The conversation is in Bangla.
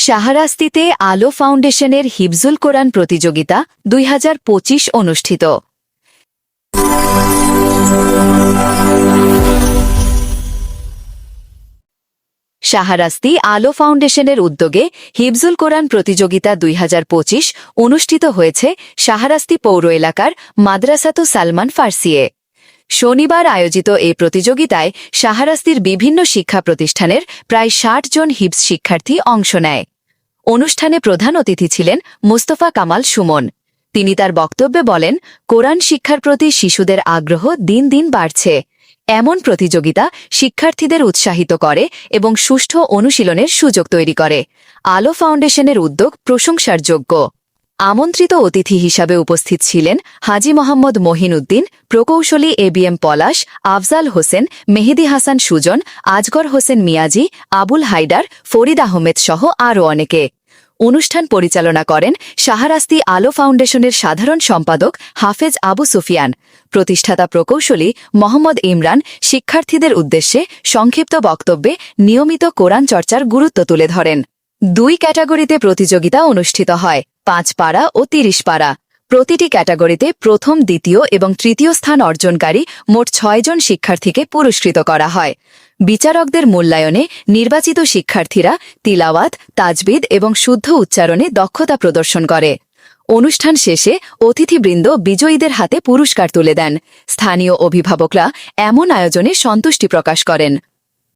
শাহরাস্তিতে আলো ফাউন্ডেশনের হিফজুল কোরআন প্রতিযোগিতা দুই হাজার পঁচিশ অনুষ্ঠিত। শাহরাস্তি আলো ফাউন্ডেশনের উদ্যোগে হিফজুল কোরআন প্রতিযোগিতা দুই হাজার পঁচিশ অনুষ্ঠিত হয়েছে শাহরাস্তি পৌর এলাকার মাদ্রাসাতু সালমান ফার্সিয়ে। শনিবার আয়োজিত এই প্রতিযোগিতায় শাহরাস্তির বিভিন্ন শিক্ষা প্রতিষ্ঠানের প্রায় ষাট জন হিপস শিক্ষার্থী অংশ নেয়। অনুষ্ঠানে প্রধান অতিথি ছিলেন মোস্তফা কামাল সুমন। তিনি তার বক্তব্যে বলেন, কোরআন শিক্ষার প্রতি শিশুদের আগ্রহ দিন দিন বাড়ছে। এমন প্রতিযোগিতা শিক্ষার্থীদের উৎসাহিত করে এবং সুষ্ঠু অনুশীলনের সুযোগ তৈরি করে। আলো ফাউন্ডেশনের উদ্যোগ প্রশংসার যোগ্য আমন্ত্রিত অতিথি হিসাবে উপস্থিত ছিলেন হাজি মোহাম্মদ মহিনুদ্দিন, প্রকৌশলী A B M Palash, Afzal Hossain, Mehedi Hasan Sujon, Azgar Hossain Miaji, Abul Haider Farid Ahmed সহ আরও অনেকে। অনুষ্ঠান পরিচালনা করেন শাহরাস্তি আলো ফাউন্ডেশনের সাধারণ সম্পাদক হাফেজ আবু সুফিয়ান। প্রতিষ্ঠাতা প্রকৌশলী মোহাম্মদ ইমরান শিক্ষার্থীদের উদ্দেশ্যে সংক্ষিপ্ত বক্তব্যে নিয়মিত কোরআন চর্চার গুরুত্ব তুলে ধরেন। দুই ক্যাটাগরিতে প্রতিযোগিতা অনুষ্ঠিত হয়। পাঁচ পাড়া ও তিরিশ পাড়া। প্রতিটি ক্যাটাগরিতে প্রথম, দ্বিতীয় এবং তৃতীয় স্থান অর্জনকারী মোট ছয়জন শিক্ষার্থীকে পুরস্কৃত করা হয়। বিচারকদের মূল্যায়নে নির্বাচিত শিক্ষার্থীরা তিলাওয়াত, তাজবিদ এবং শুদ্ধ উচ্চারণে দক্ষতা প্রদর্শন করে। অনুষ্ঠান শেষে অতিথিবৃন্দ বিজয়ীদের হাতে পুরস্কার তুলে দেন। স্থানীয় অভিভাবকরা এমন আয়োজনে সন্তুষ্টি প্রকাশ করেন।